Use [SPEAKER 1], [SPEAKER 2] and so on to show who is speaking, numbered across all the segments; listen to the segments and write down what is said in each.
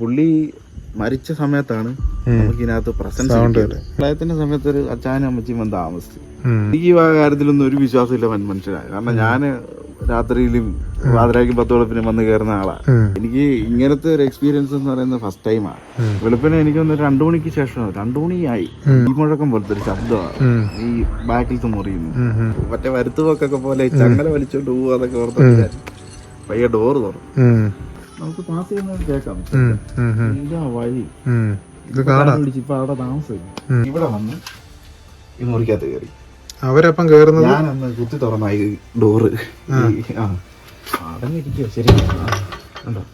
[SPEAKER 1] പുള്ളി മരിച്ച സമയത്താണ്
[SPEAKER 2] നമുക്കിനകത്ത്
[SPEAKER 1] നമുക്ക് ഇതിനകത്ത് പ്രസൻസ് പ്രളയത്തിന്റെ സമയത്ത് ഒരു അച്ഛനും അമ്മച്ചിയും വന്ന് താമസിച്ചു. എനിക്ക് ഈ കാര്യത്തിലൊന്നും ഒരു വിശ്വാസമില്ല മനുഷ്യനാണ് കാരണം ഞാൻ രാത്രിയിലും രാത്രിയാക്കി പത്ത് വെളുപ്പിനും വന്ന് കയറുന്ന ആളാണ് എനിക്ക് ഇങ്ങനത്തെ ഒരു എക്സ്പീരിയൻസ് എന്ന് പറയുന്നത് ഫസ്റ്റ് ടൈമാണ് വെളുപ്പിനെ എനിക്ക് വന്ന് രണ്ടു മണിക്ക് ശേഷം രണ്ടു മണിയായി. ഈ മുഴക്കം പോലത്തെ ഒരു ശബ്ദമാണ്. ഈ ബാക്കിലത്തെ മുറിയുന്നു. മറ്റേ വരുത്തുപോക്കൊക്കെ പോലെ ചങ്ങല വലിച്ചോണ്ട് പോവുക അതൊക്കെ പയ്യ പയ്യെ ഡോറ് തുറന്നു. നമുക്ക് പാസ് ചെയ്യുന്നത് കേൾക്കാം.
[SPEAKER 2] ഉം. ഉം. ഉം.
[SPEAKER 1] ഇതാ വഴി വിളിച്ച് ഇപ്പൊ അവിടെ
[SPEAKER 2] താമസം
[SPEAKER 1] ഇവിടെ വന്ന് ഈ മുറിക്കകത്ത് കയറി.
[SPEAKER 2] അവരപ്പം കേറുന്നത്?
[SPEAKER 1] ഞാൻ അന്ന് കുത്തി തുറന്നായി ഡോറ്. ആ. അടങ്ങിരിക്കുക ശരി ആ,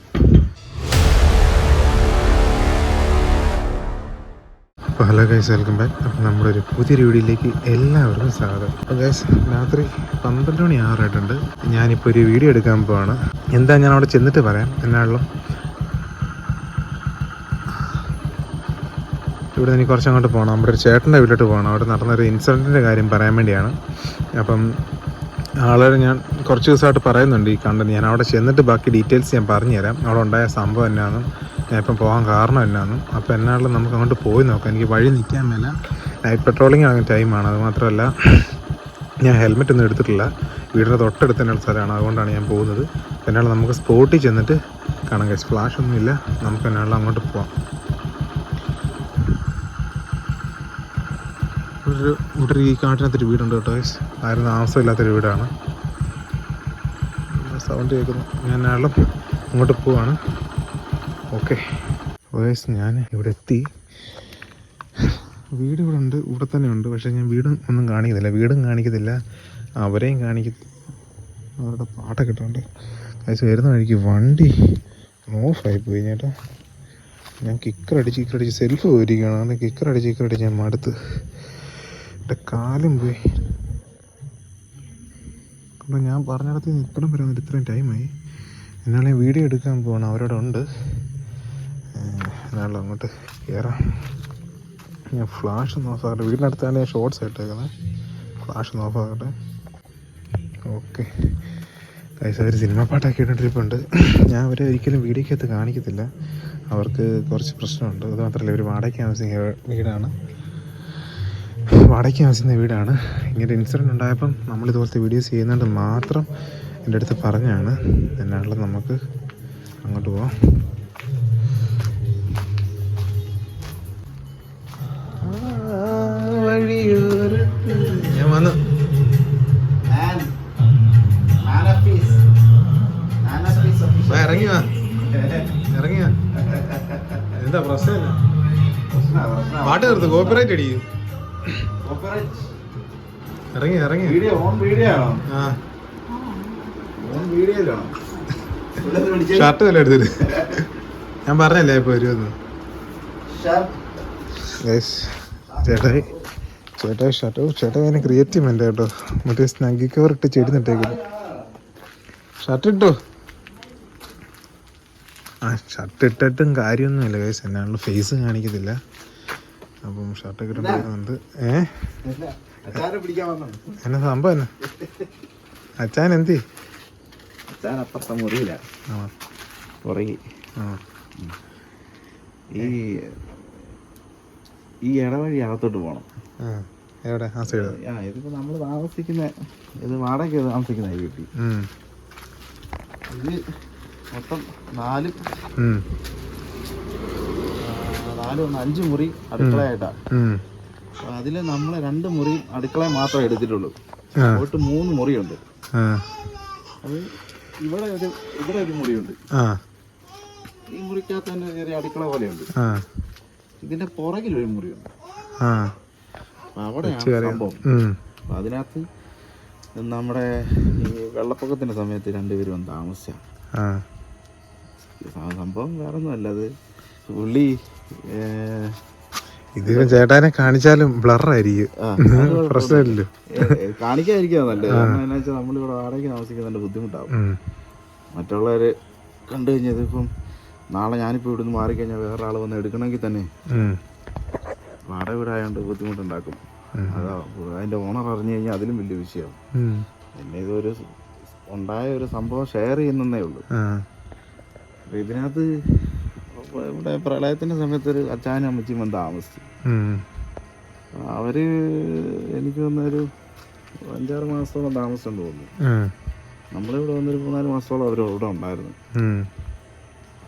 [SPEAKER 2] അപ്പോൾ ഹലോ ഗൈസ് വെൽക്കം ബാക്ക്. അപ്പോൾ നമ്മുടെ ഒരു പുതിയൊരു വീഡിയോയിലേക്ക് എല്ലാവർക്കും സ്വാഗതം. അപ്പോൾ ഗൈസ് രാത്രി പന്ത്രണ്ട് മണി ആറായിട്ടുണ്ട്. ഞാനിപ്പോൾ ഒരു വീഡിയോ എടുക്കാൻ പോവാണ്. എന്താ ഞാൻ അവിടെ ചെന്നിട്ട് പറയാം? എന്നാണല്ലോ? ഇവിടെ നിന്ന് കുറച്ച് അങ്ങോട്ട് പോകണം നമ്മുടെ ഒരു ചേട്ടന്റെ വീട്ടിലോട്ട് പോകണം അവിടെ നടന്നൊരു ഇൻസിഡന്റിന്റെ കാര്യം പറയാൻ വേണ്ടിയാണ്. അപ്പം ആളുകൾ ഞാൻ കുറച്ച് ദിവസമായിട്ട് പറയുന്നുണ്ട് ഈ കണ്ടന്റ് ഞാൻ അവിടെ ചെന്നിട്ട് ബാക്കി ഡീറ്റെയിൽസ് ഞാൻ പറഞ്ഞുതരാം. അവിടെ ഉണ്ടായ സംഭവം എന്നാന്നും ഞാൻ ഇപ്പം പോകാൻ കാരണം എന്നാന്നും അപ്പോൾ എന്നാലും നമുക്ക് അങ്ങോട്ട് പോയി നോക്കാം. എനിക്ക് വഴി നിൽക്കാൻ മേല നൈറ്റ് പെട്രോളിംഗ് ആകുന്ന ടൈമാണ് അതുമാത്രമല്ല ഞാൻ ഹെൽമെറ്റ് ഒന്നും എടുത്തിട്ടില്ല. വീടിന്റെ തൊട്ടടുത്ത് തന്നെയുള്ള സ്ഥലമാണ്. അതുകൊണ്ടാണ് ഞാൻ പോകുന്നത്. എന്നാൽ നമുക്ക് സ്പോട്ടിൽ ചെന്നിട്ട് കാണാം കഴിച്ച് ഫ്ലാഷ് ഒന്നുമില്ല നമുക്ക് എന്നാൽ അങ്ങോട്ട് പോവാം. ഒരു ഇവിടെ ഈ കാട്ടിനകത്തൊരു വീടുണ്ട് കേട്ടോ ആരും താമസമില്ലാത്തൊരു വീടാണ്. സൗണ്ട് കേൾക്കുന്നു. ഞാൻ എന്നാളും അങ്ങോട്ട് പോവാണ്. ഓക്കെ. ഞാൻ ഇവിടെ എത്തി. വീട് ഇവിടെ ഉണ്ട് ഇവിടെ തന്നെ ഉണ്ട്. പക്ഷേ ഞാൻ വീടും ഒന്നും കാണിക്കുന്നില്ല. വീടും കാണിക്കത്തില്ല അവരെയും കാണിക്ക അവരുടെ പാട്ടൊക്കെ ഇട്ടുണ്ട്. ഗൈസ് വരുന്ന വഴിക്ക് വണ്ടി ഓഫായി പോയി ചേട്ടാ. ഞാൻ കിക്കർ അടിച്ച് കിക്കർ അടിച്ച് സെൽഫ് പോയിരിക്കുകയാണ്. അങ്ങനെ കിക്കർ അടിച്ച് കിക്കർ അടിച്ച് ഞാൻ മടുത്ത്. എന്റെ കാലും പോയി. അപ്പോൾ ഞാൻ പറഞ്ഞിടത്ത് ഇപ്പോഴും വരെ വന്നിട്ട് ഇത്രയും ടൈമായി എന്നാലും ഞാൻ വീഡിയോ എടുക്കാൻ പോകണം അവരോട് എന്നാലും അങ്ങോട്ട് കയറാം ഞാൻ ഫ്ലാഷ് ഒന്ന് ഓഫാക്കട്ടെ വീടിനടുത്താണ് ഞാൻ ഷോർട്സ് ഇട്ടേക്കുന്നത് ഫ്ലാഷ് ഒന്ന് ഓഫാക്കട്ടെ ഓക്കെ കൈസ അവർ സിനിമ പാട്ടൊക്കെ ഇട്ടിട്ടുണ്ട് ഞാൻ അവരെ ഒരിക്കലും വീഡിയോക്കകത്ത് കാണിക്കത്തില്ല. അവർക്ക് കുറച്ച് പ്രശ്നമുണ്ട്. അത് മാത്രമല്ല ഇവർ വാടകയ്ക്ക് താമസിക്കുന്ന വീടാണ്. വാടകയ്ക്ക് താമസിക്കുന്ന വീടാണ്. ഇങ്ങനെ ഇൻസിഡന്റ് ഉണ്ടായപ്പം നമ്മൾ ഇതുപോലത്തെ വീഡിയോസ് ചെയ്യുന്നതുകൊണ്ട് മാത്രം എന്റെ അടുത്ത് പറഞ്ഞാണ്. എന്നാണല്ലോ നമുക്ക് അങ്ങോട്ട് പോവാം. വാ, ഇറങ്ങി ഇറങ്ങി എന്താ പ്രശ്നമില്ല പാട്ട് നിർത്ത് കോപ്പിറൈറ്റ് അടിക്കും. ഇറങ്ങി ഇറങ്ങി
[SPEAKER 1] വീഡിയോ ഓൺ വീഡിയോ ആണോ?
[SPEAKER 2] ആ.
[SPEAKER 1] ഓൺ വീഡിയോയിലാണോ
[SPEAKER 2] ഷർട്ട് വല്ല എടുത്തിട്ട്. ഞാൻ പറഞ്ഞല്ലേ ഇപ്പൊ വരുമെന്ന്? ചേട്ടായി ചേട്ടായി ഷർട്ട് ഓ ചേട്ടാ അതിനെ ക്രിയേറ്റീവ് എന്റെ കേട്ടോ? മറ്റേ സ്നഗി കവർ ഇട്ട് ചെടി നട്ടേക്കുന്നു. ഷർട്ട് ഇട്ടോ. ആ ഷർട്ട് ഇട്ടിട്ടും കാര്യമൊന്നുമില്ല ഗൈസ് എന്നാണല്ലോ ഫേസ് കാണിക്കത്തില്ല. അപ്പം ഷർട്ടൊക്കെ ഇട്ടുണ്ട് ഏ? എന്നാ സംഭവം എന്നാ? അച്ഛൻ എന്തി?
[SPEAKER 1] അപ്പുറത്തെ മുറിയില്ല ഈ ഈ ഇടവഴി അകത്തോട്ട് പോകണം
[SPEAKER 2] ആ. എവിടെ? ആ സൈഡ്
[SPEAKER 1] ആ ഇതിപ്പോ നമ്മൾ താമസിക്കുന്ന ഇത് വാടക താമസിക്കുന്ന ഈ വീട്ടിൽ. ഇത് മൊത്തം നാല്. നാലും ഒന്ന് അഞ്ച് മുറി അടുക്കളയായിട്ടാണ് അപ്പൊ അതിൽ നമ്മൾ രണ്ട് മുറി അടുക്കള മാത്രമേ എടുത്തിട്ടുള്ളൂ. അങ്ങോട്ട് മൂന്ന് മുറിയുണ്ട്. അത് ഇവിടെ ഒരു ഇവിടെ ഒരു മുറിയുണ്ട്. ഈ മുറിക്കകത്ത് തന്നെ ചെറിയ അടുക്കള പോലെയുണ്ട്. ഇതിന്റെ പുറകിൽ ഒരു മുറിയുണ്ട്. അവിടെയാണ് സംഭവം. അപ്പൊ അതിനകത്ത് നമ്മുടെ ഈ വെള്ളപ്പൊക്കത്തിന്റെ സമയത്ത് രണ്ടുപേരും
[SPEAKER 2] താമസിച്ചാണ്
[SPEAKER 1] സംഭവം വേറെ ഒന്നുമല്ല അത് പുള്ളി ഇത്
[SPEAKER 2] ഇതിപ്പം ചേട്ടാനെ കാണിച്ചാലും ബ്ലറായിരിക്കും. പ്രശ്നമില്ലല്ലോ
[SPEAKER 1] കാണിക്കാതിരിക്കുക നല്ലത്. കാരണം വെച്ചാൽ നമ്മളിവിടെ വാടകയ്ക്ക് താമസിക്കാൻ ബുദ്ധിമുട്ടാവും.
[SPEAKER 2] ബുദ്ധിമുട്ടാകും
[SPEAKER 1] മറ്റുള്ളവര് കണ്ടു കഴിഞ്ഞാൽ ഇപ്പം നാളെ ഞാനിപ്പോൾ ഇവിടുന്ന് മാറിക്കഴിഞ്ഞാൽ വേറെ ആൾ വന്ന് എടുക്കണമെങ്കിൽ തന്നെ. വാടക വീടായതുകൊണ്ട് ബുദ്ധിമുട്ടുണ്ടാക്കും. അതാ അതിന്റെ ഓണർ അറിഞ്ഞു കഴിഞ്ഞാൽ അതിലും വലിയ വിഷയമാണ്
[SPEAKER 2] എന്നെ
[SPEAKER 1] പിന്നെ ഇതൊരു ഉണ്ടായ ഒരു സംഭവം ഷെയർ ചെയ്യുന്നേ ഉള്ളൂ. അപ്പൊ ഇതിനകത്ത് ഇവിടെ പ്രളയത്തിന്റെ സമയത്ത് ഒരു അച്ഛനും അമ്മച്ചിയും വന്ന് താമസിച്ചു. അവർ എനിക്ക് വന്നൊരു അഞ്ചാറ് മാസത്തോളം താമസിച്ചെന്ന് തോന്നുന്നു. നമ്മളിവിടെ വന്നൊരു മൂന്നാൽ മാസത്തോളം അവർ ഇവിടെ ഉണ്ടായിരുന്നു.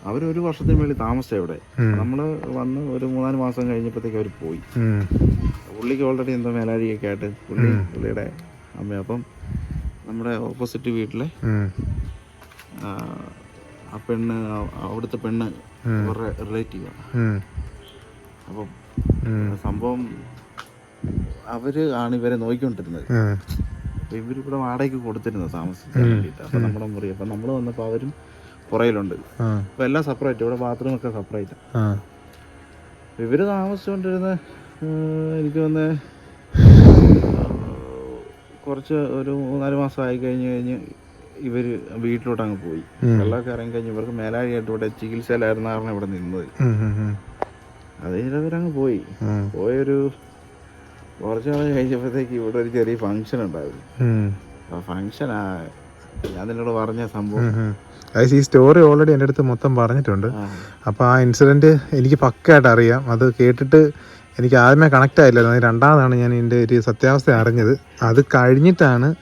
[SPEAKER 2] അവരൊരു
[SPEAKER 1] അവർ ഒരു വർഷത്തിന് വേണ്ടി താമസിച്ച ഇവിടെ.
[SPEAKER 2] നമ്മൾ
[SPEAKER 1] നമ്മൾ വന്ന് ഒരു മൂന്നാൽ മാസം കഴിഞ്ഞപ്പോഴത്തേക്ക് അവർ പോയി. പുള്ളിക്ക് ഓൾറെഡി എന്തോ മേലാഴിയൊക്കെ ആയിട്ട് പുള്ളി പുള്ളിയുടെ അമ്മയപ്പം നമ്മുടെ ഓപ്പോസിറ്റ് വീട്ടിലെ. ആ, പെണ്ണ് അവിടുത്തെ പെണ്ണ് അവരുടെ റിലേറ്റീവാണ്. അപ്പം സംഭവം അവർ ആണ് ഇവരെ നോക്കിക്കൊണ്ടിരുന്നത് ഇവരിവിടെ വാടകയ്ക്ക് കൊടുത്തിരുന്നത് താമസിക്കാൻ വേണ്ടിയിട്ട്. അപ്പൊ നമ്മുടെ മുറി. അപ്പൊ നമ്മൾ വന്നപ്പോൾ അവരും പുറയിലുണ്ട്. അപ്പൊ എല്ലാം സെപ്പറേറ്റ് ഇവിടെ ബാത്റൂം ഒക്കെ സെപ്പറേറ്റ്
[SPEAKER 2] ആ.
[SPEAKER 1] ഇവർ താമസിച്ചുകൊണ്ടിരുന്ന എനിക്ക് വന്ന് കുറച്ച് ഒരു മൂന്നാൽ മാസം ആയി കഴിഞ്ഞ് കഴിഞ്ഞ് ഇവർ വീട്ടിലോട്ട് അങ്ങ് പോയി. വെള്ളമൊക്കെ ഇറങ്ങി കഴിഞ്ഞ് ഇവർക്ക് മേലാഴിയായിട്ട് ഇവിടെ ചികിത്സയിലായിരുന്ന കാരണം ഇവിടെ നിന്നത്. അത് ഇവരങ്ങ് പോയി. പോയൊരു കുറച്ച് നാൾ കഴിഞ്ഞപ്പോഴത്തേക്ക് ഇവിടെ ഒരു ചെറിയ ഫങ്ഷൻ ഉണ്ടായിരുന്നു. ആ ഫങ്ഷൻ ഞാൻ നിന്നോട് പറഞ്ഞ സംഭവം.
[SPEAKER 2] ഉം. ഈ സ്റ്റോറി ഓൾറെഡി എന്റെ അടുത്ത് മൊത്തം പറഞ്ഞിട്ടുണ്ട് അപ്പോൾ ആ ഇൻസിഡന്റ് എനിക്ക് പക്കായിട്ട് അറിയാം അത് കേട്ടിട്ട് എനിക്ക് ആദ്യമേ കണക്റ്റ് ആയില്ലായിരുന്നു രണ്ടാമതാണ് ഞാൻ ഇതിന്റെ ഒരു സത്യാവസ്ഥ അറിഞ്ഞത് അത് കഴിഞ്ഞിട്ടാണ്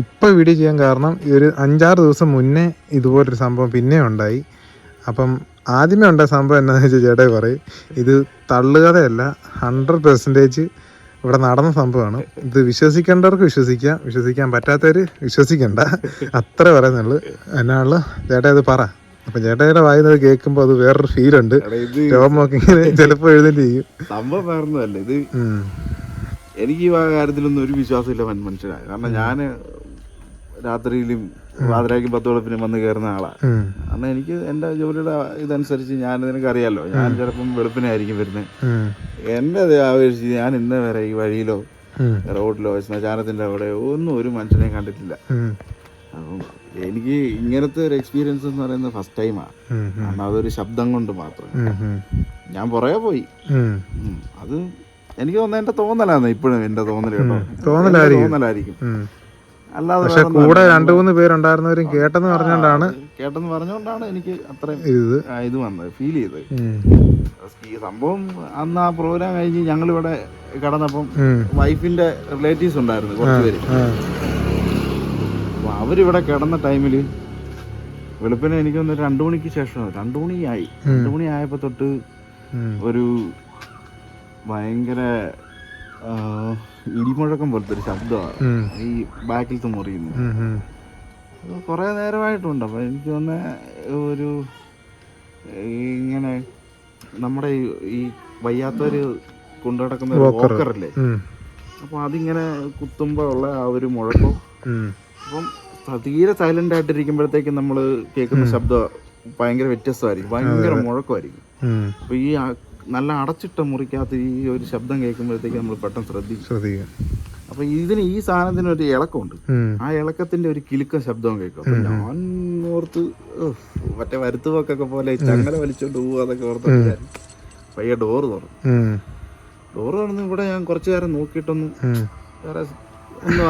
[SPEAKER 2] ഇപ്പോൾ വീഡിയോ ചെയ്യാൻ കാരണം ഈ ഒരു അഞ്ചാറ് ദിവസം മുന്നേ ഇതുപോലൊരു സംഭവം പിന്നെ ഉണ്ടായി. അപ്പം ആദ്യമേ ഉണ്ടായ സംഭവം എന്താണെന്ന് വെച്ചാൽ ചേട്ടായി പറയും. ഇത് തള്ളുകഥയല്ല ഹൺഡ്രഡ് പെർസെന്റേജ് ഇവിടെ നടന്ന സംഭവമാണ്. ഇത് വിശ്വസിക്കേണ്ടവർക്ക് വിശ്വസിക്കാം വിശ്വസിക്കാൻ പറ്റാത്തവർ വിശ്വസിക്കണ്ട. അത്ര പറയുന്നുള്ളൂ. എന്നാണല്ലോ ചേട്ടാ ഇത് പറ. അപ്പം ചേട്ടായിയുടെ വായുന്നത് കേൾക്കുമ്പോൾ അത് വേറൊരു ഫീലുണ്ട് രോമൊക്കെ ഇങ്ങനെ ചിലപ്പോൾ എഴുന്നേറ്റ് ചെയ്യും.
[SPEAKER 1] സംഭവം വേറൊന്നുമല്ല ഇത്. എനിക്ക് ഈ കാര്യത്തിലൊന്നും ഒരു വിശ്വാസമില്ല വൻ കാരണം ഞാൻ രാത്രിയിലും പാതിരാക്കും പത്ത് വെളുപ്പിനും വന്ന് കയറുന്ന ആളാണ്. കാരണം എനിക്ക് എന്റെ ജോലിയുടെ ഇതനുസരിച്ച് ഞാൻ നിനക്ക് അറിയാലോ ഞാൻ ചിലപ്പം വെളുപ്പിനായിരിക്കും വരുന്നത്. എന്റെ ആവേശിച്ച് ഞാൻ ഇന്ന വരെ ഈ വഴിയിലോ. റോഡിലോ ശ്മശാനത്തിന്റെ അവിടെ ഒന്നും ഒരു മനുഷ്യനെ കണ്ടിട്ടില്ല അപ്പം എനിക്ക് ഇങ്ങനത്തെ ഒരു എക്സ്പീരിയൻസ് എന്ന് പറയുന്നത് ഫസ്റ്റ് ടൈമാണ്. കാരണം അതൊരു ശബ്ദം കൊണ്ട് മാത്രം. ഞാൻ പുറകെ പോയി. അത് എനിക്ക് തോന്നുന്നത് എന്റെ തോന്നലാന്ന് ഇപ്പോഴും എന്റെ തോന്നൽ കേട്ടോ.
[SPEAKER 2] തോന്നലായിരിക്കും.
[SPEAKER 1] അല്ലാതെ
[SPEAKER 2] പക്ഷെ കൂടെ. രണ്ടു മൂന്ന് പേരുണ്ടായിരുന്നവരും കേട്ടെന്ന് പറഞ്ഞുകൊണ്ടാണ്
[SPEAKER 1] കേട്ടെന്ന് പറഞ്ഞുകൊണ്ടാണ് എനിക്ക് അത്രയും
[SPEAKER 2] ഇത്.
[SPEAKER 1] ഇത് വന്നത് ഫീൽ ചെയ്തത്. ഈ സംഭവം അന്ന് ആ പ്രോഗ്രാം കഴിഞ്ഞ് ഞങ്ങളിവിടെ കടന്നപ്പം
[SPEAKER 2] ഉം.
[SPEAKER 1] വൈഫിന്റെ റിലേറ്റീവ്സ് ഉണ്ടായിരുന്നു
[SPEAKER 2] കുറച്ചുപേര്.
[SPEAKER 1] അപ്പൊ അവരിവിടെ കിടന്ന ടൈമിൽ വെളുപ്പിനെ എനിക്ക് ഒന്ന് രണ്ടു മണിക്ക് ശേഷം രണ്ടു മണിയായി. രണ്ടു മണി ആയപ്പോ തൊട്ട് ഒരു ഭയങ്കര ഇടിമുഴക്കം പോലത്തെ ഒരു ശബ്ദമാണ്. ഈ ബാക്കിലത്തെ മുറിയുന്നു. കുറേ നേരമായിട്ടുണ്ട് അപ്പൊ എനിക്ക് തോന്നുന്ന ഒരു ഇങ്ങനെ നമ്മുടെ ഈ- വയ്യാത്തൊരു കൊണ്ടുനടക്കുന്ന കൊണ്ടു നടക്കുന്ന വോക്കറല്ലേ. അപ്പോൾ അതിങ്ങനെ കുത്തുമ്പോൾ ഉള്ള ആ ഒരു മുഴക്കം. അപ്പം തീരെ സൈലന്റ് ആയിട്ടിരിക്കുമ്പോഴത്തേക്കും നമ്മൾ കേൾക്കുന്ന ശബ്ദം ഭയങ്കര വ്യത്യസ്തമായിരിക്കും. ഭയങ്കര മുഴക്കമായിരിക്കും. അപ്പൊ ഈ നല്ല അടച്ചിട്ട മുറിക്കകത്ത് ഈ ഒരു ശബ്ദം കേൾക്കുമ്പോഴത്തേക്ക് നമ്മൾ പെട്ടെന്ന് ശ്രദ്ധിക്കും
[SPEAKER 2] ശ്രദ്ധിക്കുക
[SPEAKER 1] അപ്പൊ ഇതിന് ഈ സാധനത്തിന് ഒരു ഇളക്കമുണ്ട്. ആ ഇളക്കത്തിന്റെ ഒരു കിലുക്ക ശബ്ദം കേൾക്കും അപ്പൊ ഞാൻ ഓർത്ത് മറ്റേ വരുത്തുവക്കൊക്കെ പോലെ ചങ്ങല വലിച്ചോണ്ട് പോവുക അതൊക്കെ ഓർത്ത്. പയ്യെ ഡോറ് തുറന്നു. ഡോറ് തുറന്ന് ഇവിടെ ഞാൻ കുറച്ചു നേരം നോക്കിയിട്ടൊന്നും. വേറെ ഒന്നും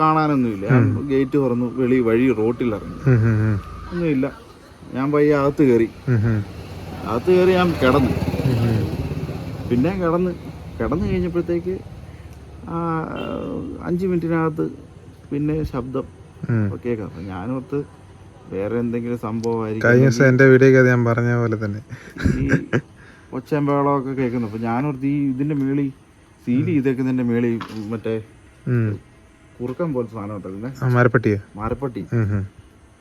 [SPEAKER 1] കാണാനൊന്നുമില്ല ഞാൻ ഗേറ്റ് തുറന്നു വെളി വഴി റോട്ടിൽ ഇറങ്ങി. ഒന്നുമില്ല ഞാൻ പയ്യെ അകത്ത് കയറി. അകത്ത് കയറി ഞാൻ കിടന്നു. പിന്നെ കിടന്ന് കിടന്നു കഴിഞ്ഞപ്പോഴത്തേക്ക് ആ, അഞ്ച് മിനിറ്റിനകത്ത് പിന്നെ ശബ്ദം. കേൾക്കാം. അപ്പൊ ഞാനോർത്ത് വേറെ എന്തെങ്കിലും സംഭവമായിരിക്കും.
[SPEAKER 2] കഴിഞ്ഞ ദിവസം എന്റെ വീഡിയോക്ക് ഞാൻ പറഞ്ഞ പോലെ തന്നെ.
[SPEAKER 1] ഈ ഒച്ചമ്പകളൊക്കെ കേൾക്കുന്നു. അപ്പൊ ഞാനോർത്ത് ഈ ഇതിന്റെ മേളി സീൽ ചെയ്തേക്കുന്നതിന്റെ മേളി മറ്റേ
[SPEAKER 2] കുറുക്കം
[SPEAKER 1] കുറുക്കൻ പോലത്തെ സാധനം ഉണ്ടല്ലേ
[SPEAKER 2] മരപ്പട്ടിയോ?
[SPEAKER 1] മാരപ്പട്ടി.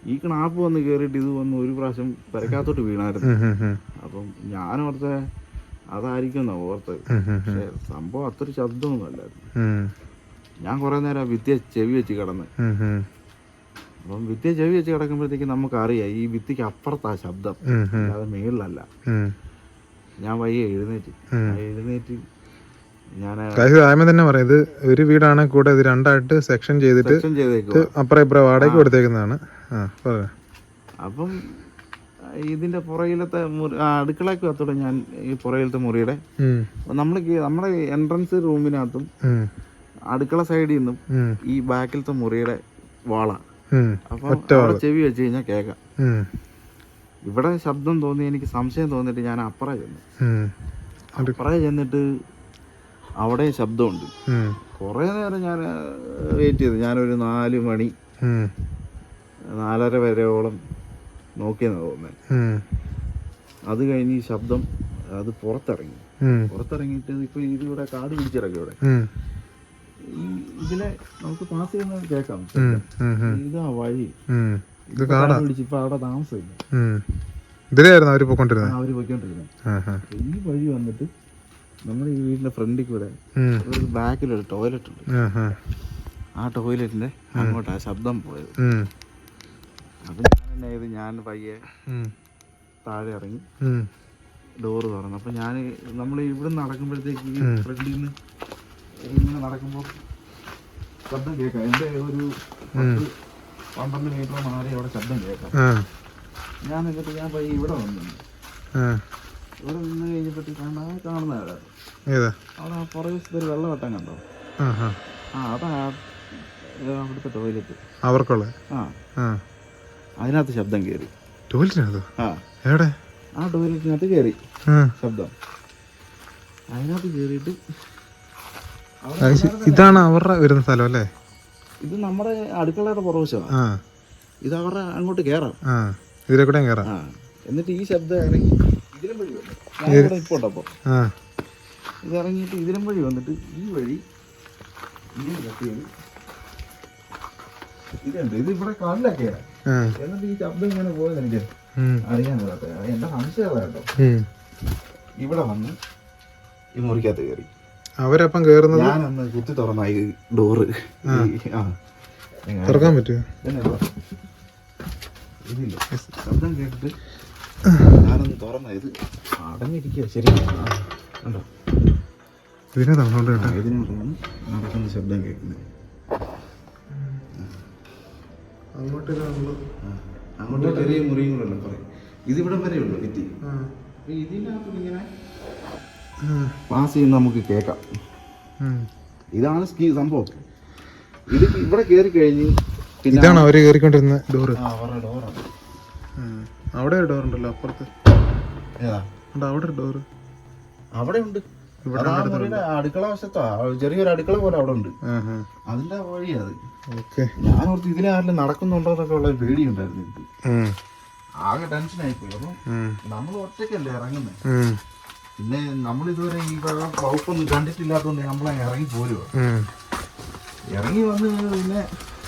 [SPEAKER 1] ഈ ക്ലാപ്പ് വന്ന് കയറിയിട്ട് ഇത് വന്ന് ഒരു പ്രാവശ്യം പെരക്കാത്തോട്ട് വീണായിരുന്നു. അപ്പം ഞാനോർത്ത അതായിരിക്കും ഓർത്തത്. പക്ഷെ സംഭവം അത്ര ശബ്ദമൊന്നും അല്ലായിരുന്നു. ഞാൻ കുറെ നേരം ഭിത്തിയെ ചെവി വെച്ച് കിടന്ന്. അപ്പം ഭിത്തിയെ ചെവി വെച്ച് കിടക്കുമ്പോഴത്തേക്ക് നമുക്കറിയാം ഈ വിത്തിക്ക് അപ്പുറത്താ ശബ്ദം. അല്ലാതെ മേളിലല്ല. ഞാൻ വയ്യ എഴുന്നേറ്റ്. എഴുന്നേറ്റ് ഞാൻ
[SPEAKER 2] തന്നെ പറയാം ഇത് ഒരു വീടാണ് കൂടെ ഇത് രണ്ടായിട്ട് സെക്ഷൻ ചെയ്തിട്ട് അപ്പുറം ഇപ്പുറം വാടകയ്ക്ക് കൊടുത്തേക്കുന്നതാണ്.
[SPEAKER 1] അപ്പം ഇതിന്റെ പുറകിലത്തെ അടുക്കളയ്ക്ക് അത്തോടെ ഞാൻ ഈ പുറകിലത്തെ മുറിയുടെ
[SPEAKER 2] നമ്മൾ
[SPEAKER 1] നമ്മൾ നമ്മുടെ എൻട്രൻസ് റൂമിനകത്തും. അടുക്കള സൈഡിൽ നിന്നും. ഈ ബാക്കിലത്തെ മുറിയുടെ വാള. അപ്പൊ അവിടെ ചെവി വെച്ച് കഴിഞ്ഞാൽ
[SPEAKER 2] കേക്കാം.
[SPEAKER 1] ഇവിടെ ശബ്ദം തോന്നി എനിക്ക് സംശയം തോന്നിട്ട് ഞാൻ അപ്പറ ചെന്നു. അപ്പറ ചെന്നിട്ട് അവിടെ ശബ്ദമുണ്ട്. കുറേ നേരം ഞാൻ വെയിറ്റ് ചെയ്തു. ഞാനൊരു നാല് മണി നാലര വരെയോളം നോക്കിയെന്നാണ് തോന്നുന്നത്. അത് കഴിഞ്ഞ് ഈ ശബ്ദം അത് പുറത്തിറങ്ങി. പുറത്തിറങ്ങിയിട്ട് ഇപ്പൊ ഇതിവിടെ കാട് പിടിച്ചിറങ്ങി ഇവിടെ. ഇതിലെ നമുക്ക് പാസ് ചെയ്യുന്ന കേൾക്കാം. ഇതാ വഴി. കാട്. പിടിച്ച് ഇപ്പൊ അവിടെ താമസമില്ല.
[SPEAKER 2] ഇതിലായിരുന്നു അവർ പോയിക്കൊണ്ടിരുന്നത്.
[SPEAKER 1] അവർ പോയിക്കൊണ്ടിരുന്നത്. ഈ വഴി വന്നിട്ട് നമ്മുടെ ഈ വീടിന്റെ ഫ്രണ്ടിൽ കൂടെ. ഒരു ബാക്കിലൊരു ടോയ്ലറ്റ് ഉണ്ട്.
[SPEAKER 2] ആ
[SPEAKER 1] ടോയ്ലറ്റിന്റെ അങ്ങോട്ടാ ശബ്ദം പോയത്. അപ്പൊ ഞാൻ പയ്യെ താഴെ ഇറങ്ങി. ഡോറ് തുറന്നു. അപ്പൊ ഞാൻ നമ്മൾ ഇവിടെ നടക്കുമ്പോഴത്തേക്ക് ഈ ഫ്രണ്ടിൽ നിന്ന് ഇങ്ങനെ നടക്കുമ്പോൾ ശബ്ദം കേൾക്കാം. എന്റെ ഒരു പത്ത് പന്ത്രണ്ട് മീറ്റർ മാറി അവിടെ ശബ്ദം കേൾക്കാം. ഞാൻ എന്നിട്ട് ഞാൻ പയ്യെ ഇവിടെ വന്നു. ഇവിടെ നിന്ന് കഴിഞ്ഞപ്പോഴത്തേക്ക് കാണാൻ കാണുന്ന അവിടെ ആ പുറകുവശത്ത് ഒരു വെള്ളവട്ടം കണ്ടോ?
[SPEAKER 2] ആ
[SPEAKER 1] അതാ അവിടുത്തെ ടോയ്ലറ്റ്
[SPEAKER 2] അവർക്കുള്ള?
[SPEAKER 1] ആ. അതിനകത്ത് ശബ്ദം കയറി
[SPEAKER 2] ടോയ്ലറ്റിനകത്തോ?
[SPEAKER 1] ആ.
[SPEAKER 2] എവിടെ?
[SPEAKER 1] ആ ടോയ്ലറ്റിനകത്ത് കയറി ശബ്ദം. അതിനകത്ത് കയറിയിട്ട്
[SPEAKER 2] ഇതാണ് അവരുടെ വരുന്ന സ്ഥലം അല്ലേ?
[SPEAKER 1] ഇത് നമ്മുടെ അടുക്കളയുടെ പുറവശമാണ്
[SPEAKER 2] ആ.
[SPEAKER 1] ഇത് അവരുടെ അങ്ങോട്ട് കയറാം
[SPEAKER 2] ഇതിലെ കൂടെ കയറാം
[SPEAKER 1] എന്നിട്ട് ഈ ശബ്ദം ഇറങ്ങി ഇതിലും വഴി വന്നു. ഇപ്പോൾ ഉണ്ടപ്പോൾ ഇത് ഇറങ്ങിയിട്ട് ഇതിലും വഴി വന്നിട്ട് ഈ വഴി ഇതിലും കെട്ടിയത് ഇതുണ്ട് ഇത് ഇവിടെ കാലിലൊക്കെയാണ് എന്നിട്ട് ഈ ശബ്ദം ഇങ്ങനെ പോയത് എനിക്ക്. അറിയാൻ പറ്റാത്ത എന്റെ സംശയം കേട്ടോ. ഇവിടെ വന്ന് ഈ മുറിക്കകത്ത് കയറി.
[SPEAKER 2] അവരപ്പം കേറുന്നത്?
[SPEAKER 1] ഞാൻ അന്ന് കുത്തി തുറന്നായി ഡോറ്. ആ.
[SPEAKER 2] തുറക്കാൻ പറ്റുമോ.
[SPEAKER 1] ഇതില്ല ശബ്ദം കേട്ടിട്ട് ഞാനൊന്ന് തുറന്ന ഇത് അടഞ്ഞിരിക്കുക ശരി കണ്ടോ?
[SPEAKER 2] ഇതിനെ തന്നോണ്ട്
[SPEAKER 1] ആ,
[SPEAKER 2] കേട്ടോ.
[SPEAKER 1] ഇതിനകത്താണ് നടക്കുന്ന ശബ്ദം കേൾക്കുന്നത്
[SPEAKER 2] അങ്ങോട്ട്
[SPEAKER 1] ആ. അങ്ങോട്ട് ചെറിയ മുറിയും കൂടെ ഉണ്ട് പറയും ഇതിവിടം വരെ ഉള്ളു ഭിത്തി ഇതിനകത്ത് ഇങ്ങനെ? പാസ് ചെയ്യുന്ന നമുക്ക് കേൾക്കാം. ഇതാണ് സ്കീ സംഭവം. ഇത് ഇവിടെ കയറി കഴിഞ്ഞ് പിന്നെ
[SPEAKER 2] ഇതാണ് അവർ കേറിക്കൊണ്ടിരുന്ന ഡോറ്
[SPEAKER 1] ആ, അവരുടെ ഡോറാണ്
[SPEAKER 2] അവിടെ ഒരു ഡോർ ഉണ്ടല്ലോ അപ്പുറത്ത്. അവിടെ ഒരു ഡോറ്
[SPEAKER 1] അവിടെ ഉണ്ട്. അടുക്കള വശത്താ. ചെറിയൊരു അടുക്കള പോലെ അവിടെ ഉണ്ട്. അതിന്റെ വഴി അത്. ഞാൻ ഓർത്ത് ഇതിലെ ആരെങ്കിലും നടക്കുന്നുണ്ടോ എന്നൊക്കെ ഉള്ള പേടിയുണ്ടായിരുന്നു എനിക്ക്. ആകെ ടെൻഷൻ ആയിപ്പോയി അപ്പം നമ്മൾ ഒറ്റയ്ക്കല്ലേ ഇറങ്ങുന്നത് പിന്നെ നമ്മൾ ഇതുവരെ ഈ വക വകുപ്പൊന്നും കണ്ടിട്ടില്ലാത്തതുകൊണ്ട് നമ്മൾ ഇറങ്ങി പോരുക ഇറങ്ങി വന്ന് പിന്നെ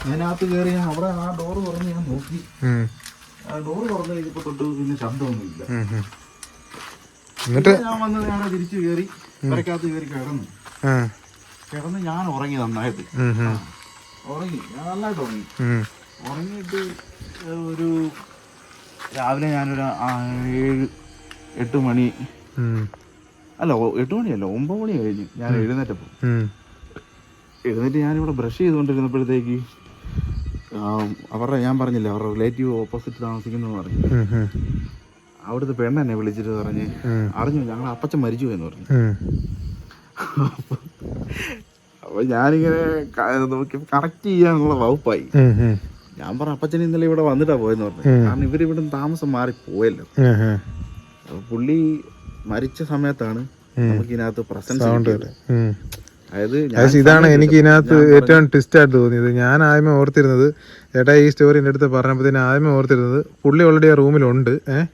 [SPEAKER 1] അതിനകത്ത് കയറി ഞാൻ അവിടെ ആ ഡോറ് തുറന്ന് ഞാൻ നോക്കി. ആ ഡോറ് തുറന്ന് കഴിഞ്ഞപ്പോ തൊട്ട് പിന്നെ ശബ്ദമൊന്നുമില്ല.
[SPEAKER 2] എന്നിട്ട്
[SPEAKER 1] വന്നത് ഞാൻ വന്ന് നേരെ തിരിച്ചു കയറി വരക്കകത്ത് ഇവർ കിടന്നു. കിടന്ന് ഞാൻ ഉറങ്ങി നന്നായിട്ട്. ഉറങ്ങി. ഞാൻ നന്നായിട്ട് ഉറങ്ങി. ഉറങ്ങിയിട്ട് ഒരു രാവിലെ ഞാനൊരു ഏഴ് എട്ട് മണി. അല്ല എട്ട് മണിയല്ല ഒമ്പത് മണി കഴിഞ്ഞു ഞാൻ എഴുന്നേറ്റപ്പോൾ എഴുന്നേറ്റ് ഞാനിവിടെ ബ്രഷ് ചെയ്തുകൊണ്ടിരുന്നപ്പോഴത്തേക്ക് അവരുടെ ഞാൻ പറഞ്ഞില്ല അവരുടെ റിലേറ്റീവ് ഓപ്പോസിറ്റ് താമസിക്കുന്നു പറഞ്ഞു. അവിടുത്തെ പെണ്ണ് എന്നെ വിളിച്ചിട്ട് പറഞ്ഞ് അറിഞ്ഞു ഞങ്ങൾ അപ്പച്ച മരിച്ചു എന്ന് പറഞ്ഞു. അപ്പൊ ഞാനിങ്ങനെ നോക്കി കറക്റ്റ് ചെയ്യാനുള്ള വകുപ്പായി. ഞാൻ പറഞ്ഞ അപ്പച്ചൻ ഇന്നലെ ഇവിടെ വന്നിട്ടാ പോയെന്ന് പറഞ്ഞു. കാരണം ഇവരിവിടെ താമസം മാറി പോയല്ലോ. പുള്ളി മരിച്ച സമയത്താണ് നമുക്ക് ഇതിനകത്ത് പ്രസൻസ് അതായത്
[SPEAKER 2] ഇതാണ് എനിക്ക് ഇതിനകത്ത് ഏറ്റവും ട്വിസ്റ്റ് ആയിട്ട് തോന്നിയത്. ഞാൻ ആദ്യമേ ഓർത്തിരുന്നത് ചേട്ടാ ഈ സ്റ്റോറി എന്റെ അടുത്ത് പറഞ്ഞപ്പോഴത്തേന് ആദ്യമേ ഓർത്തിരുന്നത് പുള്ളി ഓൾറെഡി ആ റൂമിലുണ്ട് ഏഹ്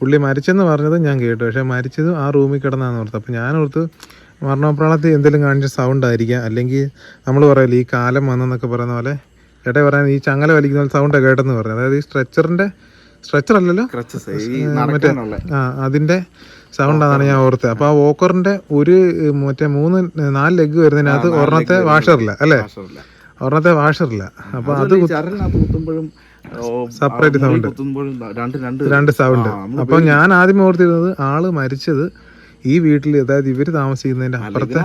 [SPEAKER 2] പുള്ളി മരിച്ചെന്ന് പറഞ്ഞത് ഞാൻ കേട്ടു. പക്ഷേ മരിച്ചത് ആ റൂമിൽ കിടന്നാന്ന് ഓർത്ത്. അപ്പോൾ ഞാനോർത്ത് ഓർത്ത് മരണപ്രാളത്തിൽ എന്തെങ്കിലും കാണിച്ച സൗണ്ട് ആയിരിക്കാം. അല്ലെങ്കിൽ നമ്മൾ പറയല്ലേ ഈ കാലം വന്നെന്നൊക്കെ പറയുന്ന പോലെ ചേട്ടാ പറയാൻ ഈ ചങ്ങല വലിക്കുന്ന സൗണ്ട് കേട്ടെന്ന് പറഞ്ഞു അതായത് ഈ സ്ട്രെച്ചറിന്റെ സ്ട്രെച്ചർ അല്ലല്ലോ?
[SPEAKER 1] മറ്റേ
[SPEAKER 2] ആ അതിന്റെ സൗണ്ട് ആണെന്ന് ഞാൻ ഓർത്തത് അപ്പൊ ആ വോക്കറിന്റെ ഒരു മറ്റേ മൂന്ന് നാല് ലെഗ് വരുന്നതിനകത്ത് ഒരെണ്ണത്തെ വാഷറില്ല അല്ലേ. ഒരെണ്ണത്തെ വാഷറില്ല അപ്പൊ അത്
[SPEAKER 1] കുത്തുമ്പോഴും ഓ, സൗണ്ട് രണ്ട്
[SPEAKER 2] സൗണ്ട് അപ്പൊ ഞാൻ ആദ്യം ഓർത്തിരുന്നത് ആൾ മരിച്ചത് ഈ വീട്ടിൽ അതായത് ഇവർ താമസിക്കുന്നതിന്റെ അപ്പുറത്തെ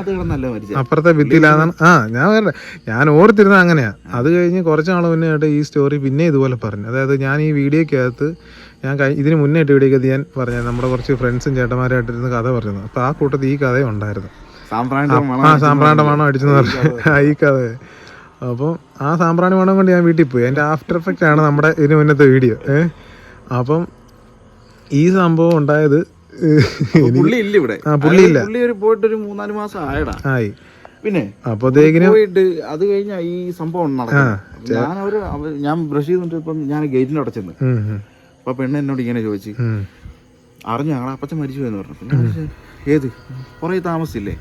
[SPEAKER 2] അപ്പുറത്തെ ഭിത്തിയിലാണ് ആ ഞാൻ വേറെ ഞാൻ ഓർത്തിരുന്നത് അങ്ങനെയാ. അത് കഴിഞ്ഞ് കുറച്ച് നാൾ മുന്നേ ആയിട്ട് ഈ സ്റ്റോറി പിന്നെ ഇതുപോലെ പറഞ്ഞു. അതായത് ഞാൻ ഈ വീഡിയോക്കകത്ത് ഞാൻ ഇതിന് മുന്നേ ഇട്ട് വീഡിയോക്കകത്ത് ഞാൻ പറഞ്ഞു നമ്മുടെ കുറച്ച് ഫ്രണ്ട്സും ചേട്ടന്മാരായിട്ടിരുന്ന് കഥ പറഞ്ഞു അപ്പൊ ആ കൂട്ടത്തിൽ ഈ കഥ ഉണ്ടായിരുന്നു ആ സാമ്പ്രാണ്ടമാണോ മണം അടിച്ചെന്ന് പറഞ്ഞു ആ, ഈ കഥ. അപ്പം ആ സാമ്പ്രാണി മണം കൊണ്ട് ഞാൻ വീട്ടിൽ പോയി. അതിന്റെ ആഫ്റ്റർ എഫക്റ്റ് ആണ് നമ്മുടെ ഇതിന് മുന്നത്തെ വീഡിയോ ഏ? അപ്പം ഈ സംഭവം ഉണ്ടായത്
[SPEAKER 1] പുള്ളി ഇല്ല ഇവിടെ.
[SPEAKER 2] ആ, പുള്ളി ഇല്ല.
[SPEAKER 1] പുള്ളി ഒരു പോയിട്ട് ഒരു മൂന്നാൽ മാസം ആയടാ.
[SPEAKER 2] ആയി.
[SPEAKER 1] പിന്നെ
[SPEAKER 2] അപ്പോഴത്തേക്കിനും
[SPEAKER 1] പോയിട്ട് അത് കഴിഞ്ഞ ഈ സംഭവം നടക്കുന്നത്. ഞാൻ അവർ അവ- ഞാൻ ബ്രഷ് ചെയ്തിട്ട് ഞാൻ ഗേറ്റിന്റെ അവിടെ ചെന്ന്. അപ്പൊ പെണ്ണ് എന്നോട് ഇങ്ങനെ ചോദിച്ചു അറിഞ്ഞു ഞങ്ങളെ അപ്പച്ചൻ മരിച്ചു എന്ന് പറഞ്ഞു. ഏത്? കുറേ
[SPEAKER 2] താമസില്ലേ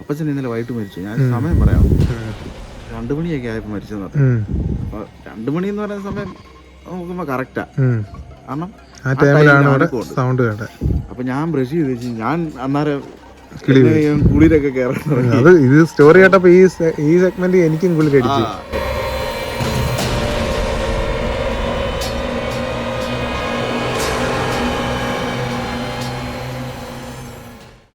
[SPEAKER 1] അപ്പച്ചൻ ഇന്നലെ വൈകിട്ട് മരിച്ചു. ഞാൻ സമയം പറയാം. രണ്ടു മണിയൊക്കെ ആയപ്പോ മരിച്ചെന്ന് പറഞ്ഞു
[SPEAKER 2] അപ്പോൾ
[SPEAKER 1] അപ്പൊ രണ്ടു മണി എന്ന് പറയുന്ന സമയം നോക്കുമ്പോ കറക്റ്റാ കാരണം
[SPEAKER 2] സൗണ്ട്
[SPEAKER 1] അപ്പൊ ഞാൻ ബ്രഷ് ചെയ്ത് വെച്ച് ഞാൻ അന്നേരം കുളിരൊക്കെ കയറാൻ തുടങ്ങി.
[SPEAKER 2] അത് ഇത് സ്റ്റോറി കേട്ടപ്പോ ഈ ഈ സെഗ്മെന്റ് എനിക്കും കുളി കടിച്ചു
[SPEAKER 1] ആ,